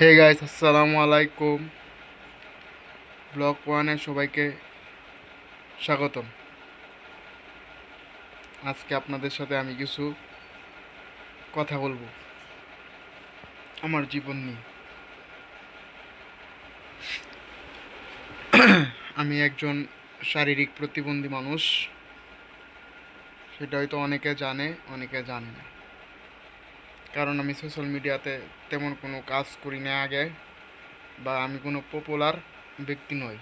Hey guys আসসালামু আলাইকুম block ওয়ানে সবাইকে স্বাগতম। আজকে আপনাদের সাথে আমি কিছু কথা বলব। আমার জীবন নিয়ে। আমি একজন শারীরিক প্রতিবন্ধী মানুষ। সেটা হয়তো অনেকে জানে অনেকে জানে না। কারণ আমি সোশ্যাল মিডিয়াতে তেমন কোনো কাজ করি না আগে, বা আমি কোনো পপুলার ব্যক্তি নই।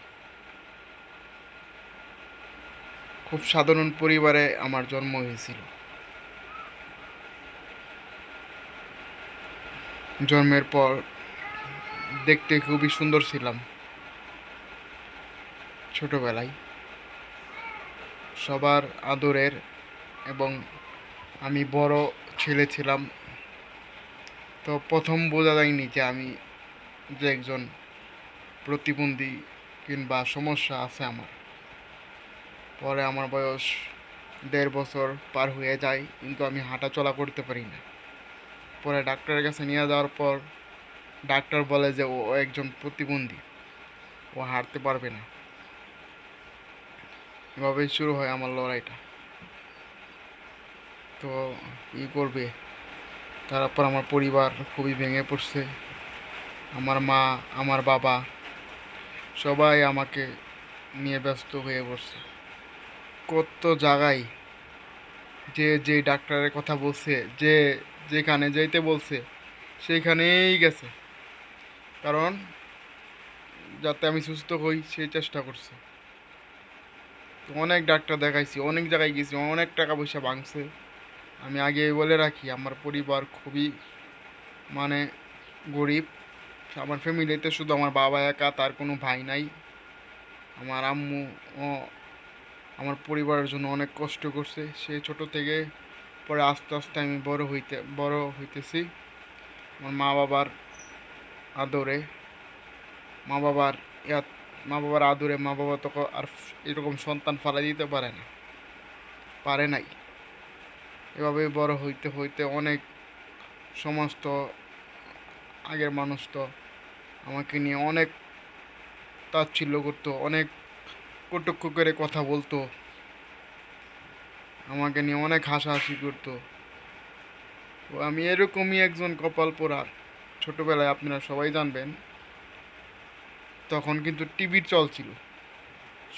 খুব সাধারণ পরিবারে আমার জন্ম হয়েছিল। জন্মের পর দেখতে খুবই সুন্দর ছিলাম। ছোটবেলায়। সবার আদরের এবং আমি বড় ছেলে ছিলাম তো প্রথম বোঝা যায়নি যে আমি যে একজন প্রতিবন্ধী কিংবা সমস্যা আছে আমার। পরে আমার বয়স দেড় বছর পার হয়ে যায়, কিন্তু আমি হাঁটা চলা করতে পারি না। পরে ডাক্তারের কাছে নিয়ে যাওয়ার পর ডাক্তার বলে যে ও একজন প্রতিবন্ধী, ও হাঁটতে পারবে না। এভাবেই শুরু হয় আমার লড়াইটা। তো ই করবে? তারপর আমার পরিবার খুবই ভেঙে পড়ছে। আমার মা, আমার বাবা, সবাই আমাকে নিয়ে ব্যস্ত হয়ে পড়ছে। কত জায়গায় যে যে ডাক্তারের কথা বলছে, যে, যেখানে যেতে বলছে সেইখানেই গেছে। কারণ যাতে আমি সুস্থ হই সেই চেষ্টা করছে। অনেক ডাক্তার দেখাইছি, অনেক জায়গায় গেছি, অনেক টাকা পয়সা ভাঙছে। আমি আগে বলে রাখি, আমার পরিবার খুবই মানে গরিব। আমার ফ্যামিলিতে শুধু আমার বাবা একা, তার কোনো ভাই নাই। আমার আম্মু ও আমার পরিবারের জন্য অনেক কষ্ট করছে। সে ছোট থেকে পরে আস্তে আস্তে আমি বড় হইতে, বড় হইতেছি। আমার মা বাবার আদরে, মা বাবার ইয়াত মা বাবার আদরে মা বাবা তো আর এরকম সন্তান ফালা দিতে পারে না, পারে নাই। এভাবে বড় হইতে হইতে অনেক সমস্ত আগের মানুষ তো আমাকে নিয়ে অনেক তাচ্ছিল্য করতো, অনেক কটুক্ষ করে কথা বলতো, আমাকে নিয়ে অনেক হাসাহাসি করতো। তো আমি এরকমই একজন কপাল পোড়ার। ছোটোবেলায় আপনারা সবাই জানবেন, তখন কিন্তু টিভির চল ছিল।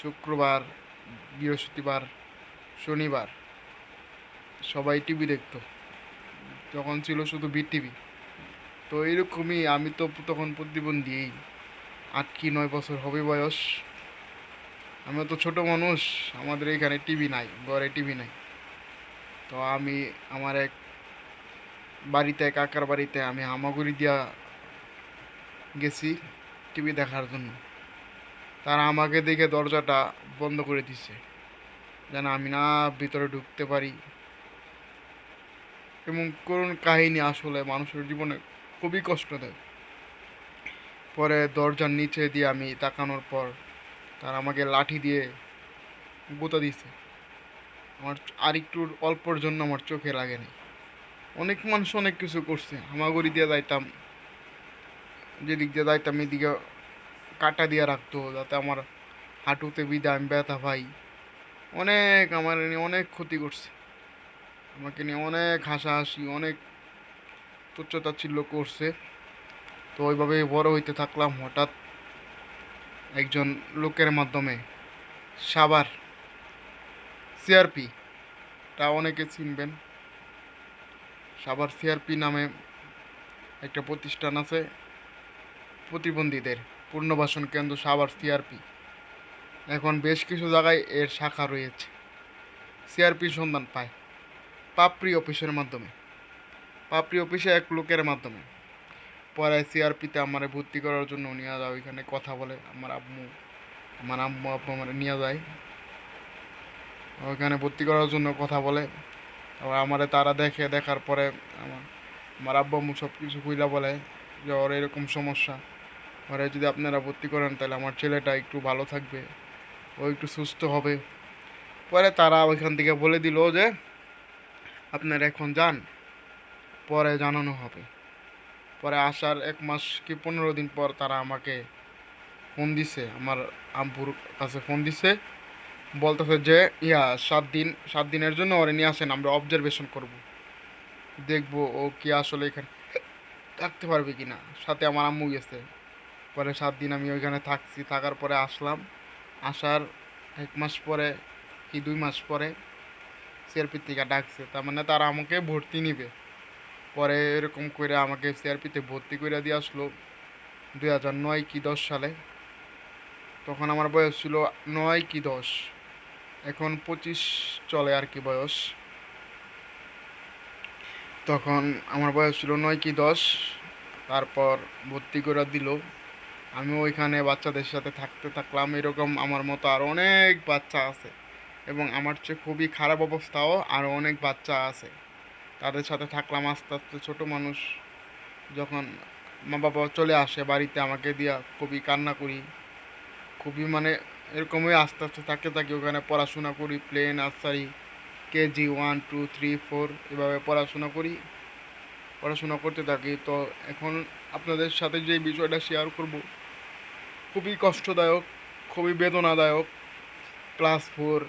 শুক্রবার, বৃহস্পতিবার, শনিবার। সবাই টিভি দেখতো। তখন ছিল শুধু বি টিভি তো এরকমই আমি তো তখন প্রতিবন্ধী আট কি নয় বছর হবে বয়স। আমি তো ছোট মানুষ, আমাদের এখানে টিভি নাই, ঘরে টিভি নাই। তো আমি, আমার এক বাড়িতে কাকার বাড়িতে আমি হামাগুড়ি দিয়া গেছি টিভি দেখার জন্য। তারা আমাকে দেখে দরজাটা বন্ধ করে দিছে। যেন আমি না ভিতরে ঢুকতে পারি। এবং করুণ কাহিনী আসলে মানুষের জীবনে খুবই কষ্ট দেয়। পরে দরজার নিচে দিয়ে আমি তাকানোর পর তার আমাকে লাঠি দিয়ে গুঁতা দিছে। আমার আর একটু অল্পর জন্য আমার চোখে লাগেনি। অনেক মানুষ অনেক কিছু করছে। হামাগুড়ি দিয়ে যাইতাম, যেদিক দিয়ে যাইতাম এদিকে কাটা দিয়ে রাখতো যাতে আমার হাঁটুতে বিদায় আমি ব্যথা পাই। অনেক আমার অনেক ক্ষতি করছে। আমাকে নিয়ে অনেক হাসাহাসি, অনেক তুচ্ছতাচ্ছিল্য করছে। তো ওইভাবে বড় হইতে থাকলাম হঠাৎ একজন লোকের মাধ্যমে। সাবার সিআরপি, তা অনেকে চিনবেন। সাবার সিআরপি নামে একটা প্রতিষ্ঠান আছে, প্রতিবন্ধীদের পুনর্বাসন কেন্দ্র সাবার সিআরপি। এখন বেশ কিছু জায়গায় এর শাখা রয়েছে। সিআরপি সন্ধান পায়। পাপড়ি অফিসের মাধ্যমে। পাপড়ি অফিসে এক লোকের মাধ্যমে। পরে সিআরপিতে আমার ভর্তি করার জন্য নিয়ে যায় ওইখানে কথা বলে আমার আম্মু আমার আম্মু আব্বু আমার নিয়ে যায়। ওইখানে ভর্তি করার জন্য কথা বলে। আবার আমারে তারা দেখে, দেখার পরে আমার আমার আব্বু আম্মু সব কিছু কইলা বলে যে ওর এরকম সমস্যা। ওরে যদি আপনারা ভর্তি করেন তাহলে আমার ছেলেটা একটু ভালো থাকবে, ও একটু সুস্থ হবে। পরে তারা ওইখান থেকে বলে দিল যে আপনারা এখন যান, পরে জানানো হবে। পরে আসার এক মাস কি পনেরো দিন পর তারা আমাকে ফোন দিছে, আমার আব্বুর কাছে ফোন দিছে। বলতেছে যে, ইয়া, সাত দিন, সাত দিনের জন্য ওরে নিয়ে আসেন, আমরা অবজারভেশন করব। দেখব ও কি আসলে এখানে থাকতে পারবে কি না সাথে আমার আম্মু গেছে। পরে সাত দিন আমি ওইখানে থাকছি, থাকার পরে আসলাম। আসার এক মাস পরে কি দুই মাস পরে সিআরপি থেকে ডাকছে, তার মানে তারা আমাকে ভর্তি নিবে। পরে এরকম করে আমাকে সিআরপিতে ভর্তি করে দিয়ে আসলো দুই হাজার নয় কি দশ সালে। তখন আমার বয়স ছিল নয় কি দশ। এখন পঁচিশ চলে আর কি বয়স। তখন আমার বয়স ছিল নয় কি দশ, তারপর ভর্তি করে দিল। আমি ওইখানে বাচ্চাদের সাথে থাকতে থাকলাম, এরকম আমার মতো আর অনেক বাচ্চা আছে। এবং আমার চেয়ে খুবই খারাপ অবস্থাও আরও অনেক বাচ্চা আছে। তাদের সাথে থাকলাম আস্তে আস্তে ছোটো মানুষ। যখন মা বাবা চলে আসে বাড়িতে আমাকে দিয়া খুবই কান্না করি। খুবই মানে এরকমই আস্তে আস্তে থাকতে থাকি, ওখানে পড়াশোনা করি play nursery KG one two three four এভাবে পড়াশোনা করি। পড়াশোনা করতে থাকি। তো এখন আপনাদের সাথে যে বিষয়টা শেয়ার করব, খুবই কষ্টদায়ক, খুবই বেদনাদায়ক। ক্লাস ফোর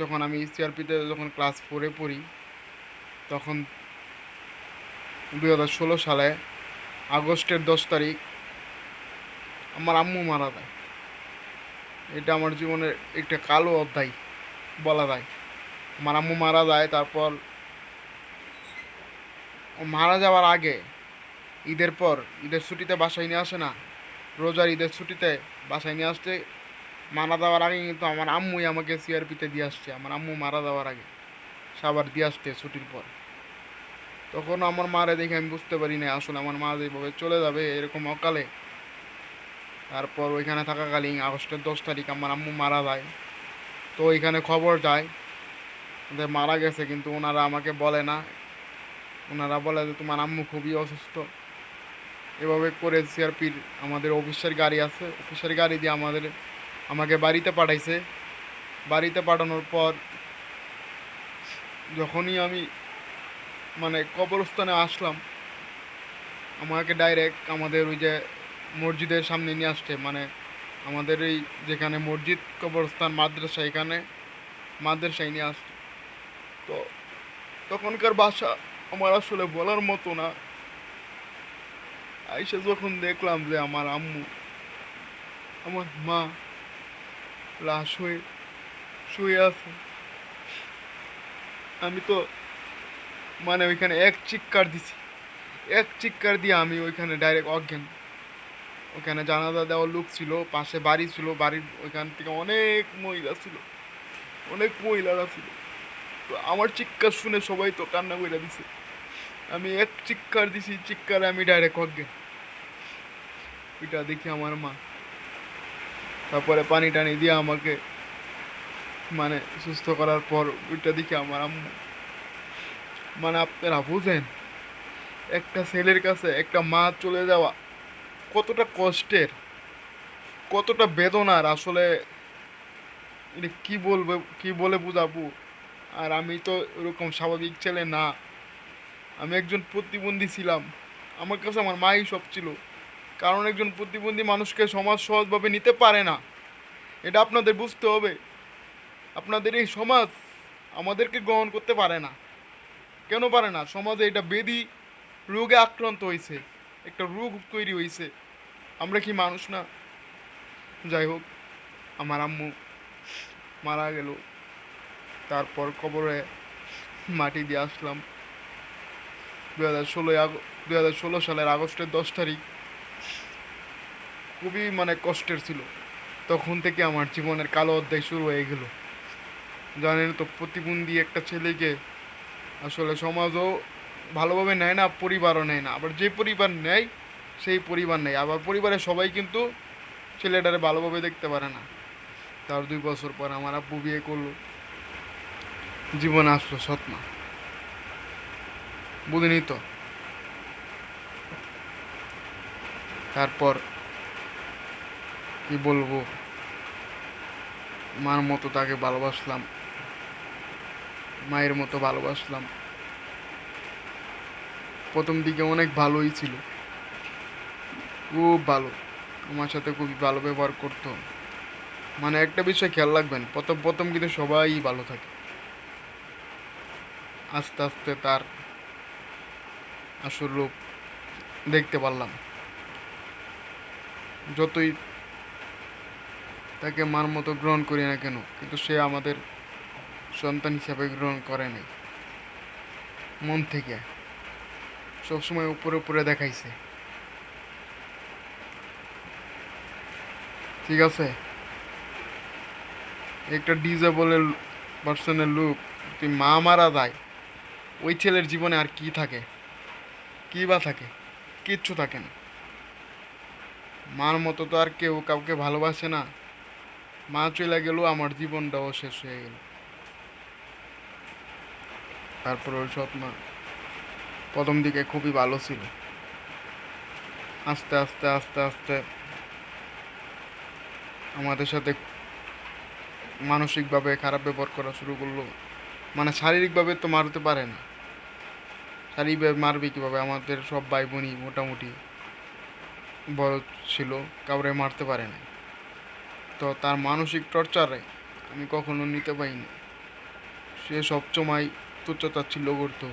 যখন আমি সিআরপিতে যখন ক্লাস ফোরে পড়ি, তখন দুই হাজার ষোলো সালে আগস্টের দশ তারিখ আমার আম্মু মারা যায়। এটা আমার জীবনের একটা কালো অধ্যায় বলা যায়। আমার আম্মু মারা যায়, তারপর মারা যাওয়ার আগে ঈদের পর, ঈদের ছুটিতে বাসায় নিয়ে আসে না। রোজার ঈদের ছুটিতে বাসায় নিয়ে আসতে মারা যাওয়ার আগে কিন্তু আমার আম্মুই আমাকে সিআরপিতে দিয়ে আসছে। আমার আম্মু মারা যাওয়ার আগে। সাবার দিয়ে আসতে ছুটির পর। তখন আমার মারে দেখে আমি বুঝতে পারি না আসলে আমার মা যেভাবে চলে যাবে এরকম অকালে। তারপর ওইখানে থাকাকালীন আগস্টের দশ তারিখ আমার আম্মু মারা যায়। তো ওইখানে খবর যায় যে মারা গেছে, কিন্তু ওনারা আমাকে বলে না। ওনারা বলে যে তোমার আম্মু খুবই অসুস্থ। এভাবে করে সিআরপির আমাদের অফিসের গাড়ি আছে। অফিসের গাড়ি দিয়ে আমাদের আমাকে বাড়িতে পাঠাইছে। বাড়িতে পাঠানোর পর যখনই আমি মানে কবরস্থানে আসলাম, আমাকে ডাইরেক্ট আমাদের ওই যে মসজিদের সামনে নিয়ে আসছে। মানে আমাদের এই যেখানে মসজিদ, কবরস্থান, মাদ্রাসা, এখানে মাদ্রাসায় নিয়ে আসছে। তো তখনকার বাসা আমার আসলে বলার মতো না। আইসা যখন দেখলাম যে আমার আম্মু, আমার মা লাশ হয়ে শুয়ে আছে। আমি তো মানে ওইখানে এক চিৎকার দিছি। এক চিৎকার দিয়ে আমি ওইখানে ডাইরেক্ট অজ্ঞান। ওখানে জানাজা দেওয়ার লোক ছিল, পাশে বাড়ি ছিল, বাড়ির ওইখান থেকে অনেক মহিলা ছিল, অনেক মহিলারা ছিল। তো আমার চিৎকার শুনে সবাই তো কান্না করে দিছে। আমি এক চিৎকার দিছি, চিৎকারে আমি ডাইরেক্ট অজ্ঞান। ওইটা দেখি আমার মা তারপরে পানি টানি দিয়ে আমাকে মানে সুস্থ করার পর ওইটা দেখি আমার আম্মু মানে আপনারা বুঝেন একটা ছেলের কাছে একটা মা চলে যাওয়া কতটা কষ্টের, কতটা বেদনার আসলে, এটা কি বলব, কি বলে বুঝাবো? আর আমি তো ওরকম স্বাভাবিক ছেলে না। আমি একজন প্রতিবন্ধী ছিলাম। আমার কাছে আমার মাই সব ছিল। কারণ একজন প্রতিবন্ধী মানুষকে সমাজ সহজভাবে নিতে পারে না। এটা আপনাদের বুঝতে হবে। আপনাদের এই সমাজ আমাদেরকে গ্রহণ করতে পারে না। কেন পারে না? সমাজে এটা বেদি রোগে আক্রান্ত হয়েছে একটা রোগ তৈরি হয়েছে আমরা কি মানুষ না? যাই হোক, আমার আম্মু মারা গেল। তারপর কবরে মাটি দিয়ে আসলাম। দু হাজার ষোলোই আগ দু হাজার ষোলো সালের আগস্টের দশ তারিখ। খুবই মানে কষ্টের ছিল। তখন থেকে আমার জীবনের কালো অধ্যায় শুরু হয়ে গেল। জানেন তো, প্রতিবন্ধী একটা ছেলেকে আসলে সমাজও ভালোভাবে নেয় না, পরিবারও নেয় না। আবার যে পরিবার নেয়, সেই পরিবার নেই আবার পরিবারের সবাই কিন্তু ছেলেটারে ভালোভাবে দেখতে পারে না। তার দুই বছর পর আমার আব্বু বিয়ে করল। জীবনে আসলো সৎমা। বুঝিনি তো? তারপর কি বলব? মার মতো তাকে ভালোবাসলাম। মায়ের মতো ভালোবাসলাম। প্রথম দিকে অনেক ভালোই ছিল। খুব ভালো। আমার সাথে খুবই ভালো ব্যবহার করতো। মানে একটা বিষয় খেয়াল রাখবেন, প্রথম প্রথম কিন্তু সবাই ভালো থাকে। আস্তে আস্তে তার আসল রূপ দেখতে পারলাম। যতই তাকে মার মতো গ্রহণ করি না কেন? কিন্তু সে আমাদের সন্তান হিসাবে গ্রহণ করে নাই। মন থেকে। সবসময় উপরে উপরে দেখাইছে। ঠিক আছে? একটা ডিজেবলের পার্সনের লুক তুই মা মারা যায়, ওই ছেলের জীবনে আর কি থাকে? কি বা থাকে? কিচ্ছু থাকে না। মার মতো তো আর কেউ কাউকে ভালোবাসে না। মা চলে গেল, আমার জীবনটাও শেষ হয়ে গেল। তারপর ওই সৎ মা প্রথম দিকে খুবই ভালো ছিল। আস্তে আস্তে আস্তে আস্তে আমাদের সাথে মানসিকভাবে খারাপ ব্যবহার করা শুরু করল। মানে শারীরিকভাবে তো মারতে পারে না। শারীরিকভাবে মারবে কীভাবে? আমাদের সব ভাই বোনই মোটামুটি বড় ছিল, কাউরে মারতে পারে না তো তার মানসিক টর্চারে আমি কখনো নিতে পারিনি। সে সবসময় তুচ্ছতাচ্ছিল্য করতো।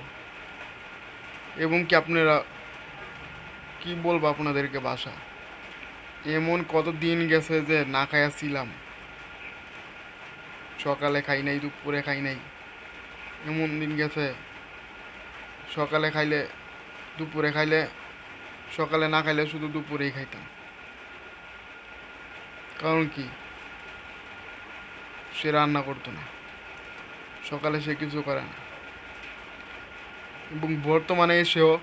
এবং কি আপনারা কি বলব আপনাদেরকে বাসা এমন কত দিন গেছে যে না খাইয়া ছিলাম। সকালে খাই নাই, দুপুরে খাই নাই। এমন দিন গেছে, সকালে খাইলে দুপুরে খাইলে, সকালে না খাইলে শুধু দুপুরেই খাইতাম। কারণ কি? সে রান্না করতো না। সকালে সে কিছু করে না। এবং বর্তমানে এসেও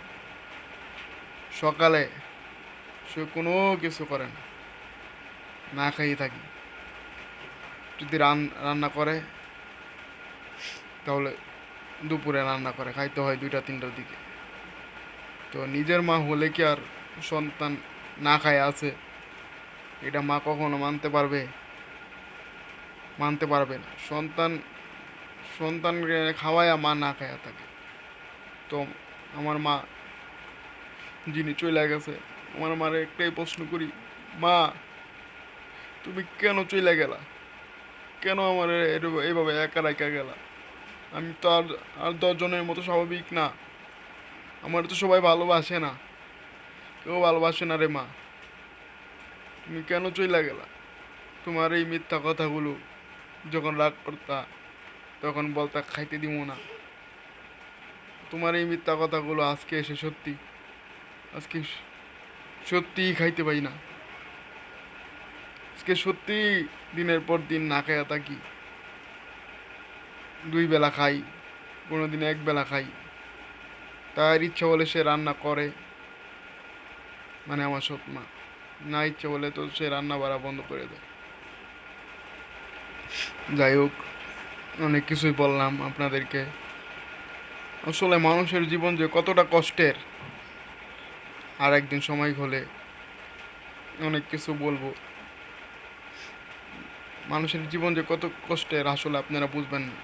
সকালে সে কোনো কিছু করে না। না খাইয়ে থাকি। যদি রান, রান্না করে, তাহলে দুপুরে রান্না করে, খাইতে হয় দুইটা, তিনটার দিকে। তো নিজের মা হলে কি আর সন্তান না খায় আছে? এটা মা কখনো মানতে পারবে? মানতে পারবে না। সন্তান সন্তান খাওয়ায় মা না খায়া থাকে। তো আমার মা, যিনি চলে গেছে, আমার মারে একটাই প্রশ্ন করি, মা, তুমি কেন চলে গেলা? কেন আমার এইভাবে একা একা গেলা? আমি তো আর আর দশজনের মতো স্বাভাবিক না। আমার তো সবাই ভালোবাসে না। কেউ ভালোবাসে না রে মা। তুমি কেন চইলা গেলা? তোমার এই মিথ্যা কথাগুলো যখন রাগ করতা, তখন বলতা খাইতে দিব না। তোমার এই মিথ্যা কথাগুলো আজকে এসে সত্যি, আজকে সত্যিই খাইতে পাই না। আজকে সত্যি দিনের পর দিন না খাইয়া থাকি। দুই বেলা খাই কোনো দিন এক বেলা খাই। তার ইচ্ছা বলে সে রান্না করে মানে আমার সৎ মা। না ইচ্ছে বলে তো সে রান্না বাড়া বন্ধ করে দেয়। যাই হোক, অনেক কিছুই বললাম আপনাদেরকে। আসলে মানুষের জীবন যে কতটা কষ্টের, আর একদিন সময় হলে অনেক কিছু বলব। মানুষের জীবন যে কত কষ্টের, আসলে আপনারা বুঝবেন না।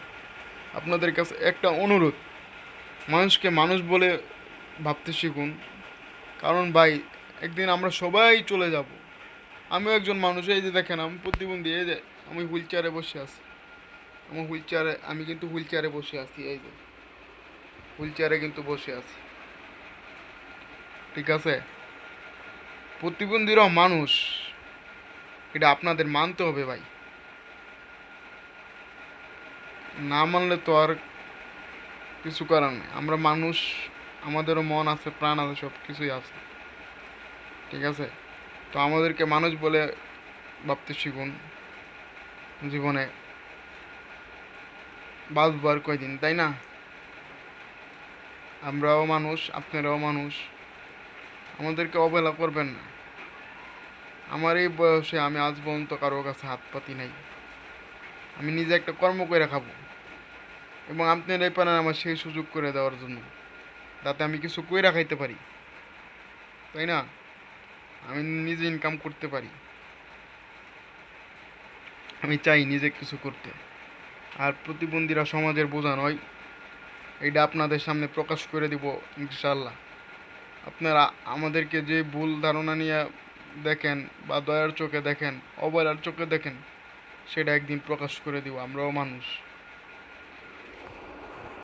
আপনাদের কাছে একটা অনুরোধ, মানুষকে মানুষ বলে ভাবতে শিখুন। কারণ ভাই একদিন আমরা সবাই চলে যাব। আমিও একজন মানুষ, এই যে দেখেন, আমি প্রতিবন্ধী, এই যে আমি হুইল চেয়ারে বসে আছি। আমার হুইল চেয়ারে আমি কিন্তু হুইল চেয়ারে বসে আছি, এই যে। হুইল চেয়ারে কিন্তু বসে আছি। ঠিক আছে? প্রতিবন্ধীরাও মানুষ, এটা আপনাদের মানতে হবে ভাই। না মানলে তো আর কিছু করার নেই। আমরা মানুষ, আমাদেরও মন আছে, প্রাণ আছে সব কিছুই আছে। ঠিক আছে? তো আমাদেরকে মানুষ বলে ভাবতে শিখুন জীবনে। বাঁচবার কয়দিন, তাই না? আমরাও মানুষ, আপনারাও মানুষ। আমাদেরকে অবহেলা করবেন না। আমার এই বয়সে আমি আজ পর্যন্ত কারোর কাছে হাত পাতি নাই। আমি নিজে একটা কর্ম করে খাব। এবং আপনারাই পারেন আমার সেই সুযোগ করে দেওয়ার জন্য, যাতে আমি কিছু কইরা খাইতে পারি। তাই না? আমি নিজে ইনকাম করতে পারি। আমি চাই নিজে কিছু করতে। আর প্রতিবন্ধীরা সমাজের বোঝা নয় এটা আপনাদের সামনে প্রকাশ করে দিব ইনশাল্লাহ আপনারা আমাদেরকে যে ভুল ধারণা নিয়ে দেখেন বা দয়ার চোখে দেখেন অবহেলার চোখে দেখেন, সেটা একদিন প্রকাশ করে দিব, আমরাও মানুষ।